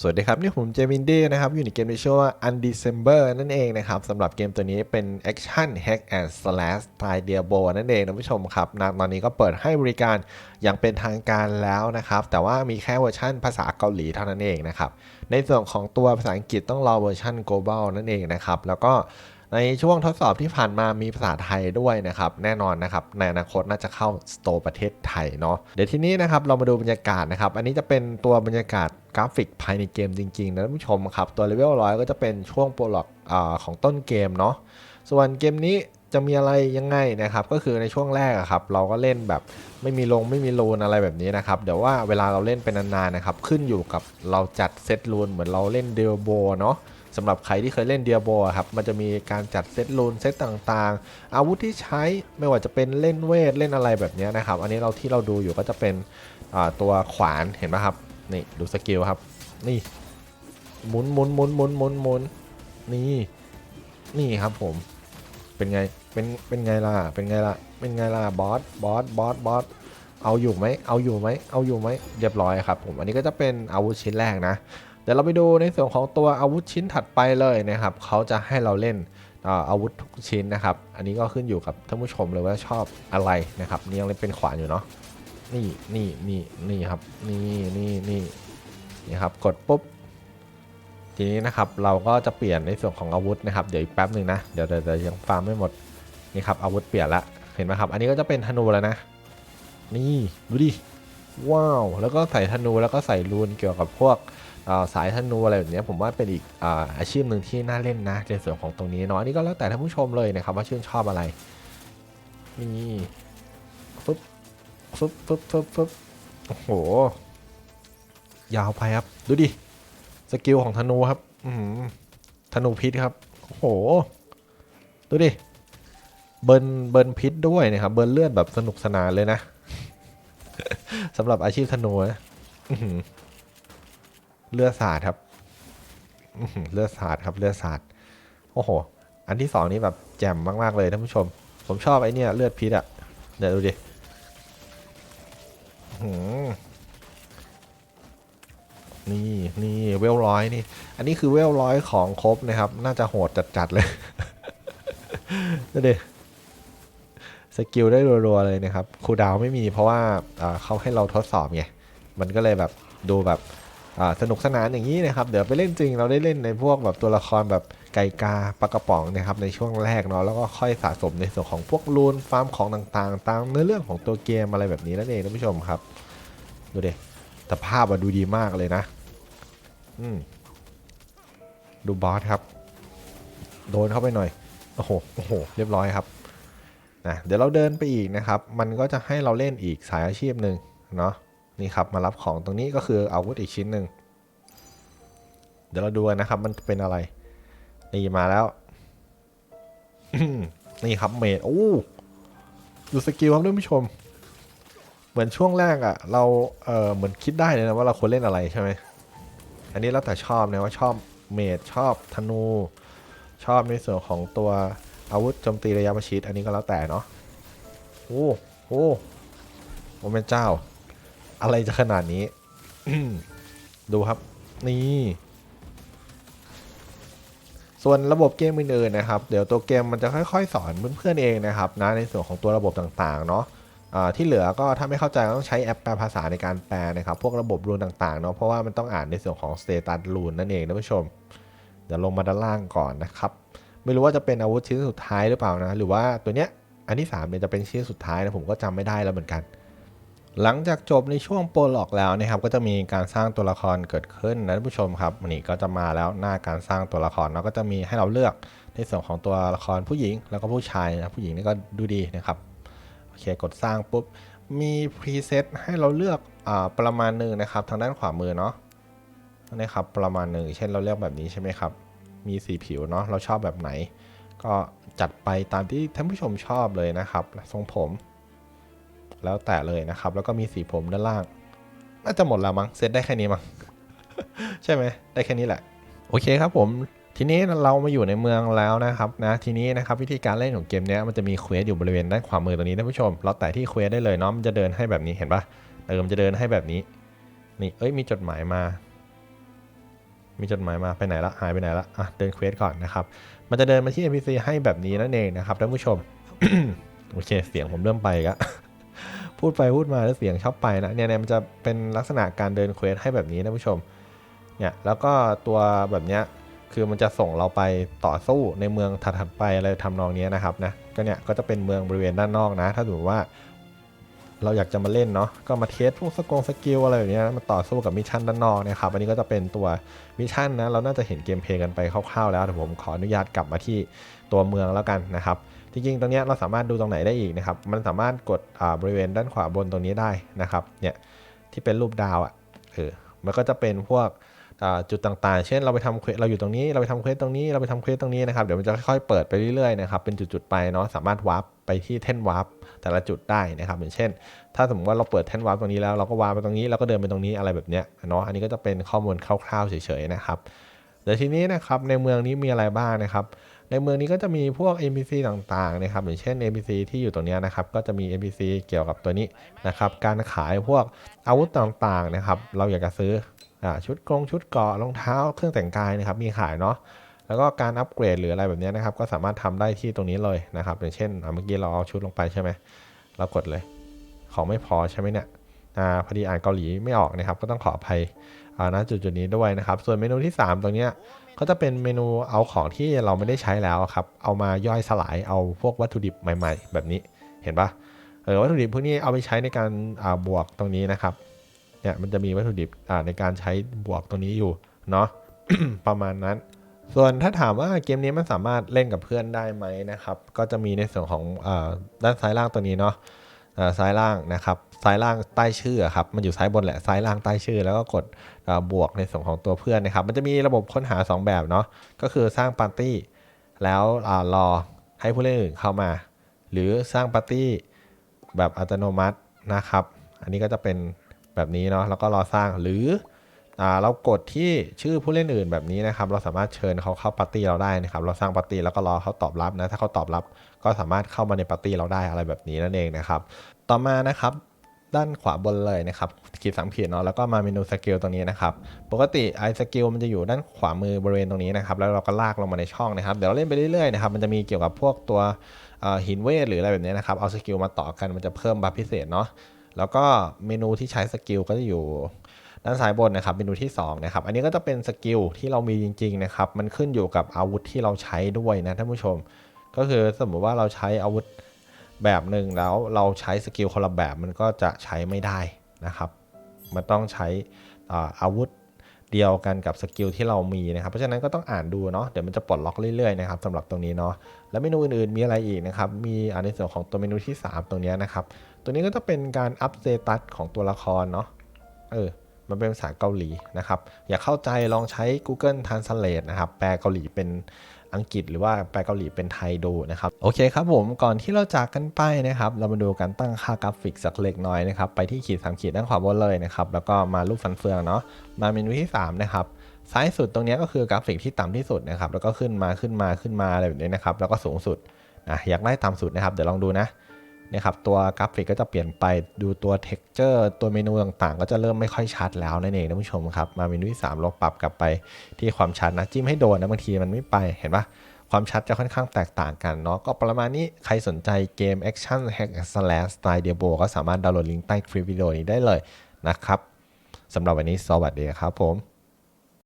สวัสดีครับ นี่ผมเจมินดี้นะครับ อยู่ในเกมที่ชื่อว่า Undecember นั่นเองนะครับสำหรับเกมตัวนี้เป็น Action Hack and Slash สไตล์ Diablo นั่นเองนะผู้ชมครับนะตอนนี้ก็เปิดให้บริการอย่างเป็นทางการแล้วนะครับ แต่ว่ามีแค่เวอร์ชั่นภาษาเกาหลีเท่านั้นเองนะครับ ในส่วนของตัวภาษาอังกฤษต้องรอเวอร์ชั่น global นั่นเองนะครับ แล้วก็ ในช่วงทดสอบที่ผ่านมามีภาษาไทยด้วยนะครับ แน่นอนนะครับ ในอนาคตน่าจะเข้าสโตร์ประเทศไทยเนาะเดี๋ยวทีนี้นะครับเรามาดูบรรยากาศนะครับ อันนี้จะเป็นตัวบรรยากาศกราฟิกภายในเกมจริงๆนะท่านผู้ชมครับ ตัวเลเวลร้อยก็จะเป็นช่วงโปรล็อกอของต้นเกมเนาะส่วนเกมนี้จะมีอะไรยังไงนะครับก็คือในช่วงแรกครับเราก็เล่นแบบไม่มีลงไม่มีรูนอะไรแบบนี้นะครับเดี๋ยวว่าเวลาเราเล่นเป็นนานๆนะครับขึ้นอยู่กับเราจัดเซตรูนเหมือนเราเล่นเดลโบเนาะ สำหรับใครที่เคยเล่นเดียโบครับมันจะมีการจัดเซตลูนเซตต่างๆ อาวุธที่ใช้ไม่ว่าจะเป็นเล่นเวทเล่นอะไรแบบนี้นะครับ อันนี้เราที่เราดูอยู่ก็จะเป็นตัวขวานเห็นไหมครับนี่ดูสกิลครับ นี่หมุนหมุนหมุนหมุนหมุนหมุนนี่นี่ครับผมเป็นไงเป็นเป็นไงล่ะเป็นไงล่ะเป็นไงล่ะบอสบอสบอสบอสเอาอยู่ไหมเอาอยู่ไหมเอาอยู่ไหมเรียบร้อยครับผมอันนี้ก็จะเป็นอาวุธชิ้นแรกนะ เดี๋ยวเราไปดูในส่วนของตัวอาวุธชิ้นถัดไปเลยนะครับเขาจะให้เราเล่นอาวุธทุกชิ้นนะครับ อันนี้ก็ขึ้นอยู่กับท่านผู้ชมเลยว่าชอบอะไรนะครับ นี่ยังเล่นเป็นขวานอยู่เนาะนี่นี่นี่นี่ครับนี่นี่นี่นี่ครับกดปุ๊บทีนี้นะครับเราก็จะเปลี่ยนในส่วนของอาวุธนะครับเดี๋ยวอีกแป๊บหนึ่งนะเดี๋ยวเดี๋ยวยังฟาร์มไม่หมดนี่ครับอาวุธเปลี่ยนละเห็นไหมครับ อันนี้ก็จะเป็นธนูแล้วนะ นี่ดูดิ ว้าว แล้วก็ใส่ธนูแล้วก็ใส่รูนเกี่ยวกับพวกสายธนูอะไรแบบนี้ผมว่าเป็นอีกอาอาชีพหนึ่งที่น่าเล่นนะในส่วนของตรงนี้เนาะอันนี้ก็แล้วแต่ท่านผู้ชมเลยนะครับว่าชื่นชอบอะไรนี่ฟึบฟึบฟึบฟึบฟึบโอ้โห ยาวไปครับ ดูดิ สกิลของธนูครับ อืธนูพิษครับ โอ้โห ดูดิ เบิร์นเบิร์นพิษด้วยนะครับ เบิร์นเลือดแบบสนุกสนานเลยนะ สำหรับอาชีพธนูนะเลือดสาดครับเลือดสาดครับเลือดสาดโอ้โห อันที่สองนี้แบบแจ่มมากๆเลยท่านผู้ชม ผมชอบไอ้นี่เลือดพิษอะเดี๋ยวดูดินี่นี่เวลร้อยนี่ อันนี้คือเวลร้อยของครบนะครับ น่าจะโหดจัดๆเลยเดูดิ สกิลได้รัวๆเลยนะครับคูดาวไม่มีเพราะว่าเขาให้เราทดสอบไง มันก็เลยแบบดูแบบสนุกสนานอย่างนี้นะครับ เดี๋ยวไปเล่นจริงเราได้เล่นในพวกแบบตัวละครแบบไก่กาปลากระป๋องนะครับในช่วงแรกเนาะแล้วก็ค่อยสะสมในส่วนของพวกรูนฟาร์มของต่างๆ ตามเนื้อเรื่องของตัวเกมอะไรแบบนี้นั่นเองท่านผู้ชมครับ ดูดิแต่ภาพดูดีมากเลยนะ อืมดูบอสครับ โดนเข้าไปหน่อย โอ้โหโอ้โห เรียบร้อยครับ นะเดี๋ยวเราเดินไปอีกนะครับ มันก็จะให้เราเล่นอีกสายอาชีพหนึ่งเนาะนี่ครับมารับของตรงนี้ก็คืออาวุธอีกชิ้นหนึ่งเดี๋ยวเราดูกันนะครับมันเป็นอะไร นี่มาแล้ว นี่ครับเมดโอ้ดูสกิลครับท่านผู้ชม เหมือนช่วงแรกอะ่ะ เราเออเหมือนคิดได้เลยนะว่าเราควรเล่นอะไรใช่ไหมอันนี้แล้วแต่ชอบนะว่าชอบเมดชอบธนู ชอบในส่วนของตัว อาวุธโจมตีระยะประชิดอันนี้ก็แล้วแต่เนาะโอ้โหโอ้เป็นเจ้า อะไรจะขนาดนี้ ดูครับ นี่ ส่วนระบบเกมอื่นๆนะครับ เดี๋ยวตัวเกมมันจะค่อยๆ สอนเพื่อนๆเองนะครับนะในส่วนของตัวระบบต่างๆ เนาะที่เหลือก็ถ้าไม่เข้าใจก็ต้องใช้แอปแปลภาษาในการแปลนะครับ พวกระบบรูนต่างๆเนาะเพราะว่ามันต้องอ่านในส่วนของสเตตัสรูนนั่นเองนะผู้ชม เดี๋ยวลงมาด้านล่างก่อนนะครับ ไม่รู้ว่าจะเป็นอาวุธชิ้นสุดท้ายหรือเปล่านะ หรือว่าตัวเนี้ยอันที่3เนี่ยจะเป็นชิ้นสุดท้ายนะผมก็จำไม่ได้แล้วเหมือนกัน หลังจากจบในช่วงโปรล็อกแล้วนะครับ ก็จะมีการสร้างตัวละครเกิดขึ้นนะท่านผู้ชมครับวันนี้ก็จะมาแล้วหน้าการสร้างตัวละครเนาะก็จะมีให้เราเลือกในส่วนของตัวละครผู้หญิงแล้วก็ผู้ชายนะผู้หญิงนี่ก็ดูดีนะครับโอเคกดสร้างปุ๊บมีพรีเซตให้เราเลือกอ่าประมาณหนึ่งนะครับ ทางด้านขวามือเนาะนะครับประมาณหนึ่งเช่นเราเลือกแบบนี้ใช่ไหมครับ มีสีผิวเนาะเราชอบแบบไหน ก็จัดไปตามที่ท่านผู้ชมชอบเลยนะครับทรงผม แล้วแต่เลยนะครับ แล้วก็มีสีผมด้านล่าง น่าจะหมดแล้วมั้งเซตได้แค่นี้มั้งใช่ไหมได้แค่นี้แหละ โอเคครับผมทีนี้เรามาอยู่ในเมืองแล้วนะครับนะทีนี้นะครับวิธีการเล่นของเกมนี้มันจะมีเควสอยู่บริเวณด้านขวามือตรงนี้ท่านผู้ชมเราแต่ที่เควสได้เลยเนาะมันจะเดินให้แบบนี้เห็นปะเออมันจะเดินให้แบบนี้นี่เอ้ยมีจดหมายมา มีจดหมายมาไปไหนละหายไปไหนละอะเดินเควสก่อนนะครับ มันจะเดินมาที่ NPC ให้แบบนี้นั่นเองนะครับท่านผู้ชม โอเคเสียงผมเริ่มไปกะพูดไปพูดมาแล้วเสียงชอบไปนะเนี่ยเนี่ยมันจะเป็นลักษณะการเดินเควสให้แบบนี้นะผู้ชมเนี่ยแล้วก็ตัวแบบเนี้ยคือมันจะส่งเราไปต่อสู้ในเมืองถัดๆไปอะไรทำนองนี้นะครับนะก็เนี่ยก็จะเป็นเมืองบริเวณด้านนอกนะ ถ้าสมมติว่า เราอยากจะมาเล่นเนาะก็มาเทสพวกสกงสกิลอะไรแบบเนี้ยมาต่อสู้กับมิชชั่นด้านนอกเนะครับอันนี้ก็จะเป็นตัวมิชชั่นนะเราน่าจะเห็นเกมเพลย์กันไปคร่าวๆแล้วแต่ผมขออนุญาตกลับมาที่ตัวเมืองแล้วกันนะครับจริงๆตรงเนี้ยเราสามารถดูตรงไหนได้อีกนะครับมันสามารถกดบริเวณด้านขวาบนตรงนี้ได้นะครับเนี่ยที่เป็นรูปดาวอะเออมันก็จะเป็นพวก จุดต่างๆ เช่นเราไปทำเควสเราอยู่ตรงนี้ เราไปทำเควสตรงนี้ เราไปทำเควสตรงนี้นะครับ เดี๋ยวมันจะค่อยๆเปิดไปเรื่อยๆนะครับ เป็นจุดๆไปเนาะ สามารถวาร์ปไปที่แท่นวาร์ปแต่ละจุดได้นะครับ อย่างเช่น ถ้าสมมติว่าเราเปิดแท่นวาร์ปตรงนี้แล้ว เราก็วาร์ปไปตรงนี้ แล้วก็เดินไปตรงนี้อะไรแบบเนี้ยเนาะ อันนี้ก็จะเป็นข้อมูลคร่าวๆเฉยๆนะครับเดี๋ยวทีนี้นะครับ ในเมืองนี้มีอะไรบ้างนะครับ ในเมืองนี้ก็จะมีพวก NPC ต่างๆนะครับ อย่างเช่น NPC ที่อยู่ตรงนี้นะครับ ก็จะมี NPC เกี่ยวกับตัวนี้นะครับ การขายพวกอาวุธต่างๆนะครับ เราอยากจะซื้อ ชุดกรงชุดเกาะรองเท้าเครื่องแต่งกายนะครับมีขายเนาะแล้วก็การอัปเกรดหรืออะไรแบบนี้นะครับ ก็สามารถทำได้ที่ตรงนี้เลยนะครับอย่างเช่นเมื่อกี้เราเอาชุดลงไปใช่ไหมเรากดเลย ของไม่พอใช่ไหมเนี่ยอพอดีอ่านเกาหลีไม่ออกนะครับ ก็ต้องขออภัยอ่าณจุดๆนี้ด้วยนะครับ ส่วนเมนูที่ 3 ตรงนี้ก็จะเป็นเมนูเอาของที่เราไม่ได้ใช้แล้วครับ เอามาย่อยสลายเอาพวกวัตถุดิบใหม่ ๆ แบบนี้เห็นปะเออวัตถุดิบพวกนี้เอาไปใช้ในการาบวกตรงนี้นะครับ เนี่ยมันจะมีวัตถุดิบในการใช้บวกตรงนี้อยู่เนาะประมาณนั้น ส่วนถ้าถามว่าเกมนี้มันสามารถเล่นกับเพื่อนได้ไหมนะครับ ก็จะมีในส่วนของอด้านซ้ายล่างตัวนี้เนาะอ่าซ้ายล่างนะครับซ้ายล่างใต้ชื่อครับมันอยู่ซ้ายบนแหละซ้ายล่างใต้ชื่อ แล้วก็กดบวกในส่วนของตัวเพื่อนนะครับ มันจะมีระบบค้นหา 2 แบบเนาะก็คือสร้างปาร์ตี้แล้วอรอให้ผู้เล่นอื่นเข้ามา หรือสร้างปาร์ตี้แบบอัตโนมัตินะครับ อันนี้ก็จะเป็น แบบนี้เนาะแล้วก็รอสร้างหรืออเรากดที่ชื่อผู้เล่นอื่นแบบนี้นะครับ เราสามารถเชิญเขาเข้าปาร์ตี้เราได้นะครับ เราสร้างปาร์ตี้แล้วก็รอเขาตอบรับนะ ถ้าเขาตอบรับก็สามารถเข้ามาในปาร์ตี้เราได้อะไรแบบนี้นั่นเองนะครับ ต่อมานะครับด้านขวาบนเลยนะครับขีดสามขีดเนาะแล้วก็มาเมนูสกิลตรงนี้นะครับ ปกติไอ้สกิลมันจะอยู่ด้านขวามือบริเวณตรงนี้นะครับ แล้วเราก็ลากลงมาในช่องนะครับ เดี๋ยวเราเล่นไปเรื่อยๆนะครับ มันจะมีเกี่ยวกับพวกตัวหินเวทหรืออะไรแบบนี้นะครับ เอาสกิลมาต่อกันมันจะเพิ่มบัฟพิเศษเนาะ แล้วก็เมนูที่ใช้สกิลก็จะอยู่ด้านซ้ายบนนะครับเมนูที่สองนะครับอันนี้ก็จะเป็นสกิลที่เรามีจริงๆนะครับมันขึ้นอยู่กับอาวุธที่เราใช้ด้วยนะท่านผู้ชม ก็คือสมมติว่าเราใช้อาวุธแบบหนึ่งแล้วเราใช้สกิลคนละแบบมันก็จะใช้ไม่ได้นะครับ มันต้องใช้อาวุธเดียวกันกับสกิลที่เรามีนะครับ เพราะฉะนั้นก็ต้องอ่านดูเนาะเดี๋ยวมันจะปลดล็อกเรื่อยๆนะครับสำหรับตรงนี้เนาะแล้วเมนูอื่นๆมีอะไรอีกนะครับมีอ่าในส่วนของตัวเมนูที่ 3 ตรงนี้นะครับ ตัวนี้ก็จะเป็นการอัพสเตตัสของตัวละครเนาะเออมันเป็นภาษาเกาหลีนะครับ อยากเข้าใจลองใช้ Google Translate นะครับ แปลเกาหลีเป็นอังกฤษหรือว่าแปลเกาหลีเป็นไทยดูนะครับ โอเคครับผมก่อนที่เราจากกันไปนะครับ เรามาดูการตั้งค่ากราฟิกสักเล็กน้อยนะครับ ไปที่ขีดสามขีดด้านขวาบนเลยนะครับ แล้วก็มารูปฟันเฟืองเนาะมาเมนูที่ 3 นะครับซ้ายสุดตรงนี้ก็คือกราฟิกที่ต่ำที่สุดนะครับ แล้วก็ขึ้นมาขึ้นมาขึ้นมาอะไรแบบนี้นะครับ แล้วก็สูงสุดนะอยากได้ต่ำสุดนะครับ เดี๋ยวลองดูนะ นี่ยครับตัวกราฟิกก็จะเปลี่ยนไปดูตัว texture ตัวเมนูต่างๆ ก็จะเริ่มไม่ค่อยชัดแล้วนั่นเองท่านผู้ชมครับ มาเมนูที่3เราปรับกลับไปที่ความชัดนะจิ้มให้โดนนะบางทีมันไม่ไปเห็นปะความชัดจะค่อนข้างแตกต่างกันเนาะก็ประมาณนี้ใครสนใจเกม Action Hack and Slash สไตล์เดียโบก็สามารถดาวน์โหลดลิงก์ใต้คลิปวิดีโอนี้ได้เลยนะครับสำหรับวันนี้สวัสดีครับผม